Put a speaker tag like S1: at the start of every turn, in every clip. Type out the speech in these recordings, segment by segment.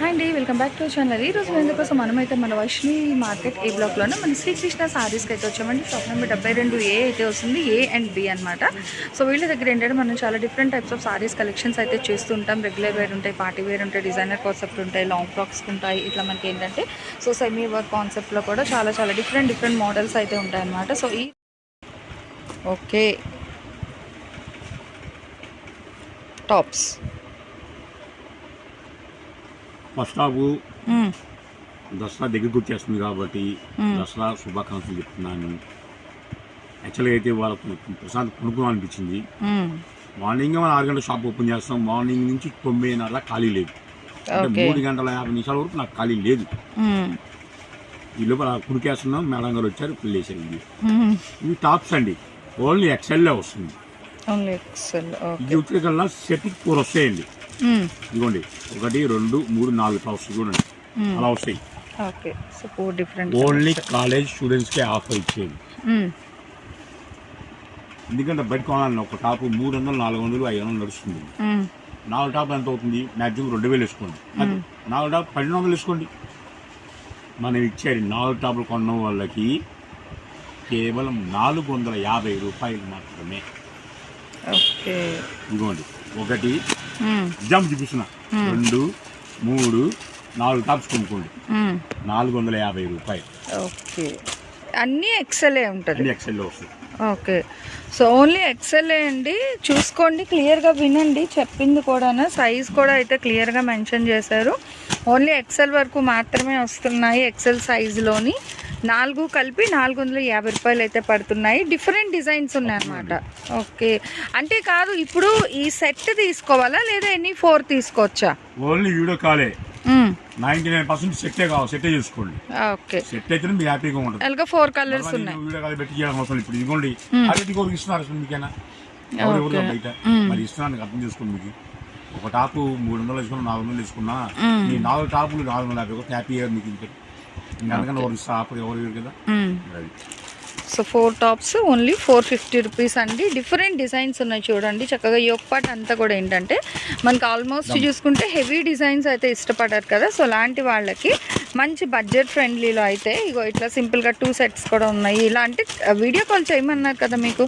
S1: Hi అండి welcome back to channel ఈ రోజు ఎందుకోసం మనమైతే మన వైష్ణవి మార్కెట్ ఏ బ్లాక్లోనే మన శ్రీకృష్ణ సారీస్కి అయితే వచ్చామండి. షాప్ నెంబర్ డెబ్బై రెండు ఏ అయితే వస్తుంది. ఏ అండ్ బి అనమాట సో వీళ్ళ దగ్గర ఏంటంటే మనం చాలా different types of saris collections అయితే చేస్తూ ఉంటాం. రెగ్యులర్ వేర్ ఉంటాయి పార్టీ వేర్ ఉంటాయి డిజైనర్ కాన్సెప్ట్ ఉంటాయి లాంగ్ ఫ్రాక్స్ ఉంటాయి. ఇట్లా మనకి ఏంటంటే సో సెమీ వర్క్ కాన్సెప్ట్లో కూడా చాలా చాలా డిఫరెంట్ డిఫరెంట్ మోడల్స్ అయితే ఉంటాయన్నమాట సో ఈ okay tops
S2: first half Dasara దగ్గరికి వచ్చేస్తుంది కాబట్టి దసరా శుభాకాంక్షలు చెప్తున్నాను. యాక్చువల్గా అయితే వాళ్ళకు ప్రశాంత్ కొనుక్కోవాలి అనిపించింది మార్నింగ్ మనం ఆరు గంటల షాప్ ఓపెన్ చేస్తాం. మార్నింగ్ నుంచి తొమ్మిదిన్నర ఖాళీ లేదు. అంటే. మూడు గంటల యాభై నిమిషాల వరకు నాకు ఖాళీ లేదు. ఈ లోపల కుడికేస్తున్నాం. మేడం గారు వచ్చారు. పిల్లేసారు ఇవి ఇవి టాప్స్ అండి. ఓన్లీ ఎక్సెల్లో వస్తుంది. ఇది వచ్చేకల్లా సెట్ ఫోర్ వస్తాయండి. ఇదిగోండి. ఒకటి రెండు మూడు నాలుగు టాప్స్ చూడండి అలా వస్తాయి.
S1: Okay so four different
S2: only college స్టూడెంట్స్కే offer ఇచ్చేది. ఎందుకంటే బయట కొనాలని ఒక టాప్ మూడు వందలు నాలుగు వందలు ఐదు వందలు నడుస్తుంది. నాలుగు టాప్ ఎంత అవుతుంది? మ్యాక్సిమం రెండు వేలు వేసుకోండి. నాలుగు టాప్ పన్నెండు వందలు వేసుకోండి. మనం ఇచ్చేది నాలుగు టాపులు కొన్న వాళ్ళకి కేవలం నాలుగు వందల యాభై రూపాయలు మాత్రమే. ఇదిగోండి. ఒకటి జంప్ చూపిస్తున్నా. రెండు మూడు నాలుగు టాప్స్ కొనుక్కోండి. నాలుగు వందల యాభై రూపాయలు.
S1: ఓకే. అన్నీ ఎక్సెలే ఉంటుంది?
S2: అన్ని ఎక్సెల్లో వస్తాయి.
S1: ఓకే. సో ఓన్లీ ఎక్సెలే అండి. చూసుకోండి క్లియర్గా వినండి. చెప్పింది కూడా సైజ్ కూడా అయితే క్లియర్గా మెన్షన్ చేశారు. ఓన్లీ ఎక్సెల్ వరకు మాత్రమే వస్తున్నాయి ఎక్సెల్ సైజులోని నాలుగు కలిపి నాలుగు వందల యాభై రూపాయలు అయితే పడుతున్నాయి. డిఫరెంట్ డిజైన్స్ ఉన్నాయన్నమాట ఓకే అంటే కాదు ఇప్పుడు ఈ సెట్ తీసుకోవాలా లేదా ఎనీ ఫోర్ తీసుకోవచ్చా?
S2: ఓన్లీ వీడియో కాలే.
S1: మ్మ్.
S2: నైన్టీ నైన్ పర్సెంట్ సెట్టే కావాలి. సెట్టే చేసుకోండి.
S1: ఓకే
S2: సెట్ అయితే మీకు హ్యాపీగా ఉంటుంది.
S1: అలాగే ఫోర్ కలర్స్ ఉన్నాయి.
S2: నేను వీడియో కాల్ పెట్టి చేయాల్సిన అవసరం. ఇప్పుడు ఇదిగోండి. అది ఇంకోటి ఇస్తున్నారు అసలు మీకైనా? బయట? మరి ఇస్తున్నాను అర్థం చేసుకోండి మీకు. ఒక టాపు మూడు వందలు వేసుకున్నా నాలుగు వందలు వేసుకున్నా ఈ నాలుగు టాపులు నాలుగు వందల యాభై హ్యాపీగా మీకు ఇంకా అందుకని ఎవరు ఎవరు కదా.
S1: So four tops only four fifty rupees అండి. డిఫరెంట్ డిజైన్స్ ఉన్నాయి చూడండి. చక్కగా యోగ్ పార్ట్ అంతా కూడా ఏంటంటే మనకి ఆల్మోస్ట్ చూసుకుంటే హెవీ డిజైన్స్ అయితే ఇష్టపడారు కదా. సో అలాంటి వాళ్ళకి మంచి బడ్జెట్ ఫ్రెండ్లీలో అయితే ఇగో ఇట్లా సింపుల్గా టూ సెట్స్ కూడా ఉన్నాయి. ఇలా అంటే వీడియో కాల్ చేయమన్నారు కదా మీకు.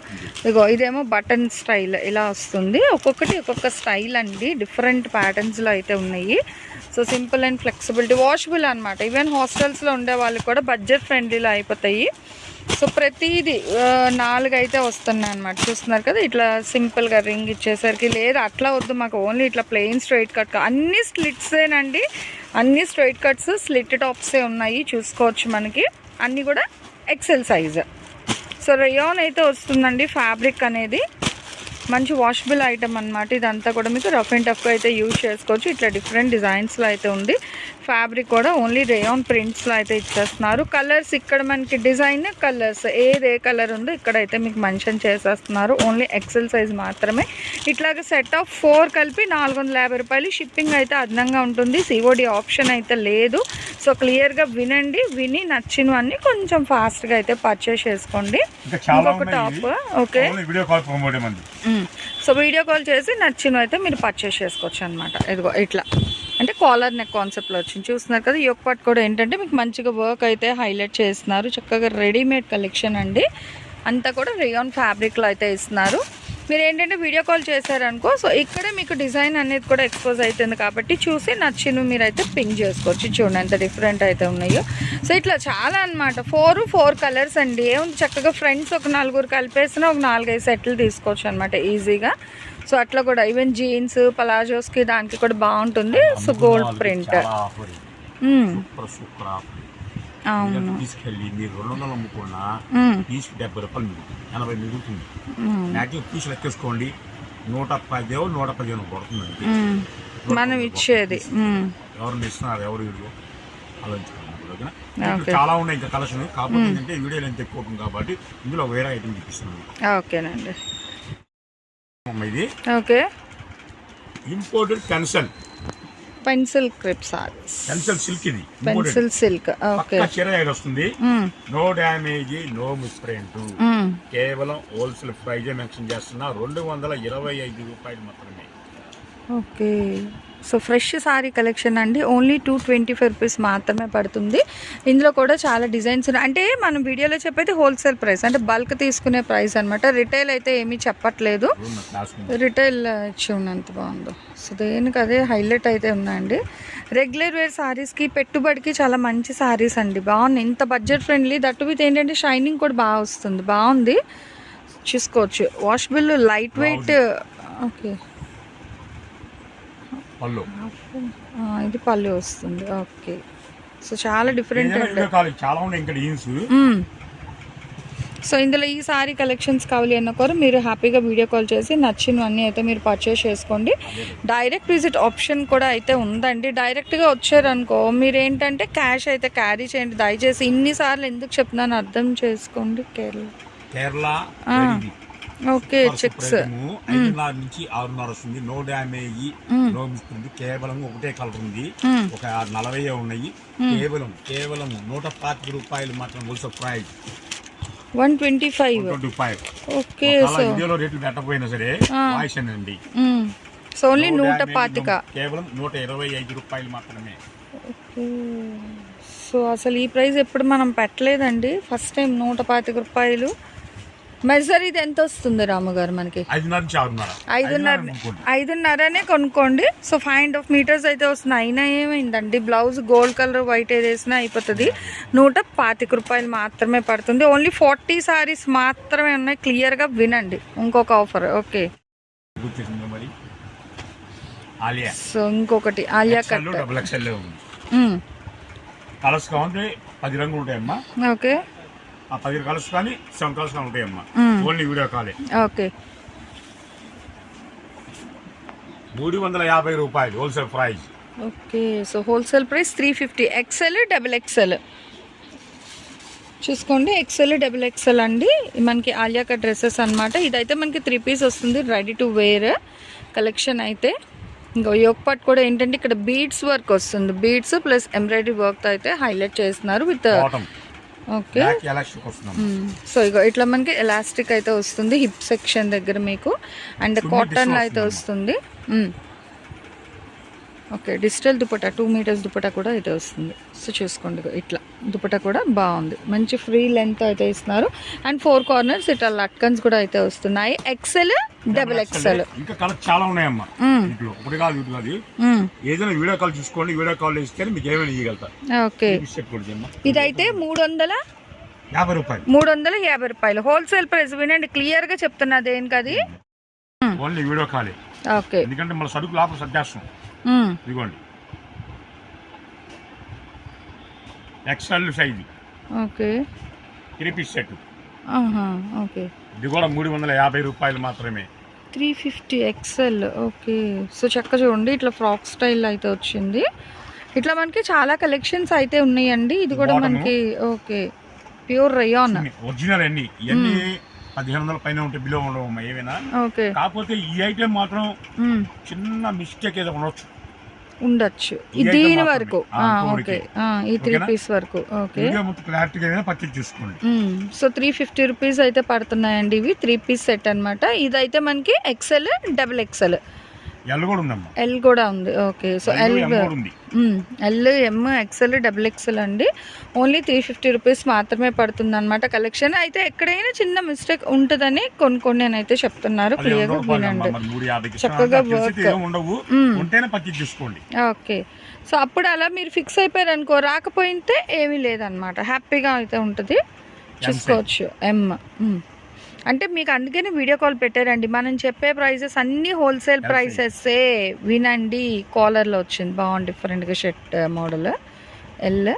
S1: ఇగో ఇదేమో బటన్ స్టైల్ ఇలా వస్తుంది. ఒక్కొక్కటి ఒక్కొక్క స్టైల్ అండి. డిఫరెంట్ ప్యాటర్న్స్లో అయితే ఉన్నాయి. So simple and flexibility washable అనమాట ఈవెన్ హాస్టల్స్లో ఉండే వాళ్ళకి కూడా బడ్జెట్ ఫ్రెండ్లీలో అయిపోతాయి. సో ప్రతిదీ నాలుగు అయితే వస్తున్నాయి అనమాట చూస్తున్నారు కదా ఇట్లా సింపుల్గా రింగ్ ఇచ్చేసరికి లేదు అట్లా వద్దు మాకు ఓన్లీ ఇట్లా ప్లెయిన్ స్ట్రైట్ కట్ అన్ని స్లిట్సేనండి అన్ని స్ట్రైట్ కట్స్ స్లిట్ టాప్సే ఉన్నాయి చూసుకోవచ్చు మనకి. అన్నీ కూడా ఎక్సెల్ సైజ్ సో రేయాన్ అయితే వస్తుందండి ఫ్యాబ్రిక్ అనేది. మంచి వాషబుల్ ఐటమ్ అనమాట ఇదంతా కూడా మీకు రఫ్ అండ్ టఫ్గా అయితే యూజ్ చేసుకోవచ్చు. ఇట్లా డిఫరెంట్ డిజైన్స్లో అయితే ఉంది. ఫ్యాబ్రిక్ కూడా ఓన్లీ రేయాన్ ప్రింట్స్లో అయితే ఇచ్చేస్తున్నారు. కలర్స్ ఇక్కడ మనకి డిజైన్ కలర్స్ ఏది ఏ కలర్ ఉందో ఇక్కడ అయితే మీకు మెన్షన్ చేసేస్తున్నారు. ఓన్లీ ఎక్సెల్ సైజ్ మాత్రమే. ఇట్లాగ సెట్ ఆఫ్ ఫోర్ కలిపి నాలుగు వందల యాభై రూపాయలు షిప్పింగ్ అయితే అదనంగా ఉంటుంది. సిఓడి ఆప్షన్ అయితే లేదు. సో క్లియర్గా వినండి. విని నచ్చినవన్నీ కొంచెం ఫాస్ట్గా అయితే పర్చేస్ చేసుకోండి. ఇంకొక top okay
S2: video call.
S1: So video call చేసి నచ్చినవి అయితే మీరు పర్చేస్ చేసుకోవచ్చు అనమాట ఇదిగో ఇట్లా. అంటే కాలర్ నెక్ కాన్సెప్ట్లో వచ్చింది. చూస్తున్నారు కదా ఈ ఒక్క పార్ట్ కూడా ఏంటంటే మీకు మంచిగా వర్క్ అయితే హైలైట్ చేస్తున్నారు. చక్కగా రెడీమేడ్ కలెక్షన్ అండి. అంతా కూడా రియాన్ ఫ్యాబ్రిక్లో అయితే ఇస్తున్నారు. మీరు ఏంటంటే వీడియో కాల్ చేశారనుకో సో ఇక్కడే మీకు డిజైన్ అనేది కూడా ఎక్స్పోజ్ అవుతుంది కాబట్టి చూసి నచ్చినవి మీరు అయితే పింక్ చేసుకోవచ్చు. చూడండి ఎంత డిఫరెంట్ అయితే ఉన్నాయో. సో ఇట్లా చాలా అన్నమాట. ఫోర్ ఫోర్ కలర్స్ అండి. ఏముంది చక్కగా ఫ్రెండ్స్ ఒక నలుగురు కలిపేసిన ఒక నాలుగైదు సెట్లు తీసుకోవచ్చు అనమాట ఈజీగా. సో అట్లా కూడా ఈవెన్ జీన్స్ పలాజోస్కి దానికి కూడా బాగుంటుంది. So gold print.
S2: Super super
S1: అవును.
S2: తీసుకెళ్ళి మీరు రెండు వందలు అమ్ముకున్నా
S1: మ్మ్.
S2: పీస్కి డెబ్బై రూపాయలు మిగులుతుంది. ఎనభై మిగులుతుంది. మ్యాక్సిమం పీస్ లెక్కేసుకోండి. నూట పదిహేను నూట పదిహేను పడుతుందండి.
S1: మనం ఇచ్చేది. మ్మ్.
S2: ఎవరిని ఇస్తున్నారు ఎవరు వీడియో. దీంట్లో చాలా ఉన్నాయి ఇంకా కలెక్షన్. కాకపోతే ఏంటంటే వీడియోలు ఎంత ఎక్కువ ఉంటుంది కాబట్టి ఇందులో వేరే ఐటమ్ చూపిస్తున్నాను
S1: ఓకేనండి.
S2: ఇది
S1: okay.
S2: Imported pencil
S1: pencil crepe saris
S2: pencil silk ఇది
S1: పెన్సిల్ సిల్క్ ఓకే.
S2: పక్క చీర ఐదు వస్తుంది. నో డ్యామేజ్ నో మిస్ప్రింట్ కేవలం హోల్సేల్ ప్రైజ్ మెన్షన్ చేస్తున్నా. రెండు వందల ఇరవై ఐదు రూపాయలు మాత్రమే.
S1: Okay. So fresh sari collection అండి. Only two twenty five rupees మాత్రమే పడుతుంది. ఇందులో కూడా చాలా డిజైన్స్ ఉన్నాయి. అంటే మనం వీడియోలో చెప్పేది హోల్సేల్ ప్రైస్. అంటే బల్క్ తీసుకునే ప్రైస్ అనమాట రిటైల్ అయితే ఏమీ చెప్పట్లేదు. రిటైల్ ఇచ్చి ఉన్నంత బాగుందో. సో దేనికి అదే హైలైట్ అయితే ఉన్నాయండి రెగ్యులర్ వేర్ సారీస్కి పెట్టుబడికి చాలా మంచి సారీస్ అండి. బాగున్నాయి. ఇంత బడ్జెట్ ఫ్రెండ్లీ. దట్టు విత్ ఏంటంటే షైనింగ్ కూడా బాగా వస్తుంది. బాగుంది. చూసుకోవచ్చు. Washable light weight. ఓకే.
S2: పళ్ళు.
S1: ఇది పళ్ళు వస్తుంది. ఓకే. సో చాలా డిఫరెంట్
S2: చాలా ఉన్నాయి ఇంకా.
S1: సో ఇందులో ఈ సారీ కలెక్షన్స్ కావాలి అన్న కోరు మీరు హ్యాపీగా వీడియో కాల్ చేసి నచ్చినవన్నీ అయితే మీరు పర్చేస్ చేసుకోండి. డైరెక్ట్ విజిట్ ఆప్షన్ కూడా అయితే ఉందండి. డైరెక్ట్గా వచ్చారనుకో మీరు ఏంటంటే క్యాష్ అయితే క్యారీ చేయండి. దయచేసి ఇన్నిసార్లు ఎందుకు చెప్తున్నాను అర్థం చేసుకోండి కేరళ.
S2: కేరళ.
S1: Okay checks.
S2: ఐదున్నర నుంచి ఆరున్నర వస్తుంది. నో డ్యామేజ్ నో మిస్తుంది కేవలం ఒకటే కలర్ ఉంది. ఒక నలభై ఉన్నాయి. కేవలం కేవలం నూట పాతిక రూపాయలు మాత్రం wholesale price
S1: one twenty five.
S2: Twenty five.
S1: Okay
S2: వీడియోలో రేట్లు పెట్టకపోయినా సరే వాయిస్ అండి
S1: సో ఓన్లీ నూట పాతిక.
S2: కేవలం నూట ఇరవై ఐదు రూపాయలు మాత్రమే.
S1: సో అసలు ఈ ప్రైస్ ఎప్పుడు మనం పెట్టలేదండి. ఫస్ట్ టైం నూట పాతిక రూపాయలు. మెజర్ ఇది ఎంత వస్తుంది రాముగారు మనకి?
S2: ఐదున్నర.
S1: ఐదున్నరనే కొనుక్కోండి. So five and half metres అయితే వస్తుంది. అయినా ఏమైందండి? బ్లౌజ్ గోల్డ్ కలర్ వైట్ ఏది వేసినా అయిపోతుంది. నూట పాతిక రూపాయలు మాత్రమే పడుతుంది. ఓన్లీ ఫార్టీ సారీస్ మాత్రమే ఉన్నాయి. క్లియర్గా వినండి. ఇంకొక ఆఫర్ ఓకే సో ఇంకొకటి. ఆలియా కట్.
S2: కలర్స్ పది రంగులు ఉంటాయమ్మా.
S1: ఓకే
S2: ఆ పది కలర్స్ కానీ సెవెన్ కలర్స్ కానీ ఉంటాయమ్మా.
S1: మ్మ్.
S2: ఓన్లీ వీడియో కాలే.
S1: ఓకే.
S2: మూడు వందల యాభై రూపాయలు wholesale price
S1: okay so wholesale price three fifty XL double XL చూసుకోండి ఎక్సెల్ డబుల్ ఎక్సెల్ అండి. మనకి ఆలియా కట్ డ్రెస్సెస్ అనమాట ఇదైతే మనకి త్రీ పీస్ వస్తుంది రెడీ టు వేర్ కలెక్షన్ అయితే. ఇంకా పాట్ కూడా ఏంటంటే ఇక్కడ బీడ్స్ వర్క్ వస్తుంది. బీడ్స్ ప్లస్ ఎంబ్రాయిడరీ వర్క్ అయితే హైలైట్ చేస్తున్నారు విత్ ఓకే. సో ఇగో ఇట్లా మనకి ఎలాస్టిక్ అయితే వస్తుంది హిప్ సెక్షన్ దగ్గర మీకు. అండ్ కాటన్ అయితే. వస్తుంది. Okay digital dupatta two metres dupatta కూడా అయితే వస్తుంది. సో చూసుకోండి ఇట్లా. దుపట్టా కూడా బాగుంది. మంచి ఫ్రీ లెంత్ అయితే ఇస్తున్నారు. అండ్ ఫోర్ కార్నర్స్ ఇట్లా లట్కన్స్ కూడా అయితే వస్తున్నాయి. ఎక్సెల్ డబుల్ ఎక్సెల్
S2: ఇంకా కలర్ చాలా ఉన్నాయమ్మా. ఇంట్లో ఒకటి కాదు ఇటు కాదు. ఏదైనా వీడియో కాల్ చూసుకోండి వీడియో కాల్ ఇస్తే మీకు ఏమైనా ఇవ్వగలుగుతా
S1: ఓకే. ఇదైతే మూడు వందల
S2: యాభై రూపాయలు.
S1: మూడు వందల యాభై రూపాయలు. హోల్సేల్ ప్రైస్ వినండి క్లియర్గా చెప్తున్నా దేనికి అది
S2: ఓన్లీ వీడియో కాలే
S1: ఓకే.
S2: ఎందుకంటే మన సరుకు లోపల సర్దేస్తాం. ఇదిగోండి. XL size
S1: okay.
S2: Three piece set
S1: okay.
S2: ఇది కూడా మూడు వందల యాభై రూపాయలు మాత్రమే.
S1: Three fifty XL okay. So చక్క చూడండి ఇట్లా ఫ్రాక్ స్టైల్ అయితే వచ్చింది. ఇట్లా మనకి చాలా కలెక్షన్స్ అయితే ఉన్నాయండి. ఇది కూడా. మనకి ఓకే. ప్యూర్ రయాన్
S2: ఒరిజినల్ అన్ని. ఇవన్నీ పదిహేను వందల పైన ఉంటే బిలో ఉండవు ఏమైనా కాకపోతే ఈ ఐటెం మాత్రం. చిన్న మిస్టేక్ ఏదో ఉండొచ్చు.
S1: ఉండొచ్చు. దీని వరకు. ఓకే. ఈ త్రీ? పీస్ వరకు. ఓకే.
S2: క్లారిటీగా పర్చేజ్ చేసుకోండి.
S1: సో త్రీ ఫిఫ్టీ రూపీస్ అయితే పడుతున్నాయండి ఇవి. త్రీ పీస్ సెట్ అన్నమాట. ఇదైతే మనకి ఎక్సెల్ డబుల్ ఎక్సెల్
S2: ఎల్ కూడా ఉందమ్మా.
S1: ఎల్ కూడా ఉంది. Okay so
S2: L
S1: L M XL double XL అండి. ఓన్లీ త్రీ ఫిఫ్టీ రూపీస్ మాత్రమే పడుతుంది అనమాట కలెక్షన్ అయితే ఎక్కడైనా చిన్న మిస్టేక్ ఉంటుందని కొనుక్కోండి అని అయితే చెప్తున్నారు. క్లియర్గా వినండి. చక్కగా
S2: చేసుకోండి.
S1: ఓకే సో అప్పుడు అలా మీరు ఫిక్స్ అయిపోయారు అనుకో రాకపోతే ఏమీ లేదనమాట హ్యాపీగా అయితే ఉంటుంది. చూసుకోవచ్చు. ఎమ్ అంటే మీకు అందుకని వీడియో కాల్ పెట్టారండి. మనం చెప్పే ప్రైసెస్ అన్నీ హోల్సేల్ ప్రైసెస్సే వినండి. కాలర్లో వచ్చింది. బాగుంది. డిఫరెంట్గా షర్ట్ మోడల్. ఎల్.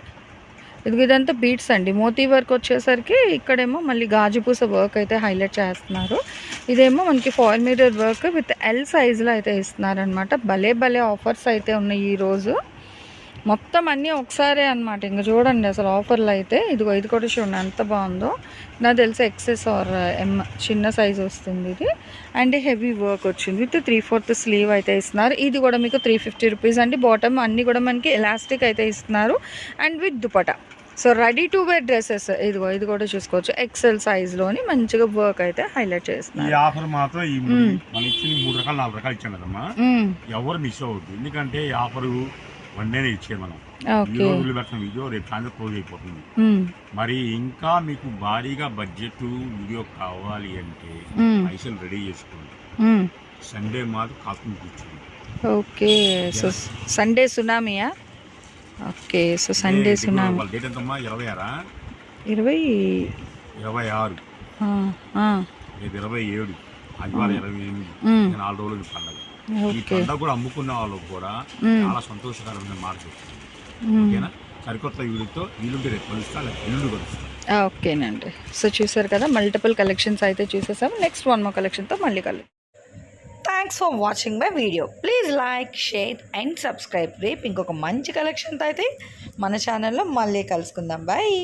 S1: ఇది ఇదంతా బీట్స్ అండి. మోతీ వర్క్ వచ్చేసరికి ఇక్కడేమో మళ్ళీ గాజుపూస వర్క్ అయితే హైలైట్ చేస్తున్నారు. ఇదేమో మనకి foil metre work with L సైజులో అయితే ఇస్తున్నారనమాట భలే భలే ఆఫర్స్ అయితే ఉన్నాయి ఈరోజు మొత్తం అన్నీ ఒకసారే అనమాట ఇంకా చూడండి అసలు ఆఫర్లు అయితే. ఇదిగో ఇది కూడా చూడండి ఎంత బాగుందో. నాకు తెలిసి ఎక్సెస్ ఆర్ ఎమ్ చిన్న సైజ్ వస్తుంది ఇది. అండ్ హెవీ వర్క్ వచ్చింది. విత్ త్రీ ఫోర్త్ స్లీవ్ అయితే ఇస్తున్నారు. ఇది కూడా మీకు త్రీ ఫిఫ్టీ రూపీస్ అండి. బాటమ్ అన్నీ కూడా మనకి ఎలాస్టిక్ అయితే ఇస్తున్నారు. And with dupatta so ready to wear dresses ఇదిగో ఇది కూడా చూసుకోవచ్చు. ఎక్సెల్ సైజ్లోని మంచిగా వర్క్ అయితే హైలైట్
S2: ఈ
S1: చేస్తున్నారు
S2: ఆఫర్ మాత్రం ఈ మూడు- మనం ఇచ్చిన మూడు రకాలు నాలుగు రకాలు ఇచ్చాం కదమ్మా.
S1: మ్మ్.
S2: ఎవరు మిస్ అవ్వద్దు. ఎందుకంటే ఈ ఆఫర్ వన్ డేనే ఇచ్చేది మనం. ఈ రోజులు పెట్టిన వీడియో రేపు సాయంత్రం క్లోజ్ అయిపోతుంది.
S1: మ్మ్.
S2: మరి ఇంకా మీకు భారీగా బడ్జెట్ వీడియో కావాలి అంటే
S1: మ్మ్.
S2: పైసలు రెడీ చేసుకోండి. సండే మాత్రం కాస్ట్యూమ్ కూర్చోండి.
S1: Okay so Sunday సునామీయా okay so Sunday tsunami
S2: date ఎంతమ్మా? ఇరవై ఆరా?
S1: ఇరవై
S2: ఇరవై ఆరు. రేపు ఇరవై ఏడు. ఆదివారం ఇరవై ఎనిమిది. నాలుగు రోజులు పండగ. ఈ
S1: ఓకే.
S2: పండగ కూడా అమ్ముకున్న వాళ్ళకు కూడా. చాలా సంతోషకరమైన మాట చెప్తుంది. ఓకేనా? సరికొత్త వీడియోతో వీలుంటే రేపు కలుస్తా లేదా ఎల్లుండి కలుస్తా.
S1: ఓకేనండి. సో చూసారు కదా మల్టిపుల్ కలెక్షన్స్ అయితే చూసేసాము. నెక్స్ట్ వన్ మో కలెక్షన్తో మళ్ళీ కలు
S3: thanks for watching my video please like share and subscribe రేపు ఇంకొక మంచి కలెక్షన్తో అయితే మన ఛానల్లో మళ్ళీ కలుసుకుందాం. బాయ్